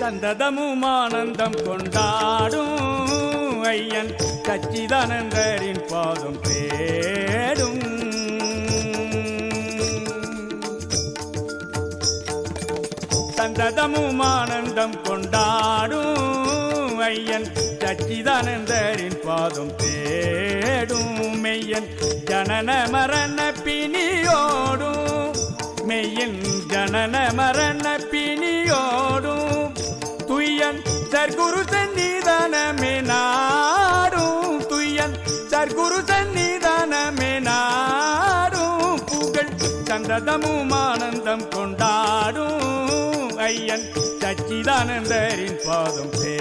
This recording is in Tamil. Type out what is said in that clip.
சந்ததமும் ஆனந்தம் கொண்டாடும் ஐயன் சச்சிதானந்தரின் பாதம் பேடும் சந்ததமும் ஆனந்தம் கொண்டாடும். ஐயன் சச்சிதானந்தரின் பாதம் தேடும். மெய்யன் ஜனன மரண பிணியோடும். மெய்யன் ஜனன மரண பிணியோடும். துய்யன் சர்க்குரு சன்னிதானமே நாடும். துய்யன் சர்க்குரு சன்னிதானமே நாடும். புகழ் சந்ததமும் ஆனந்தம் கொண்டாடும். அன்பரின் பாதம் சே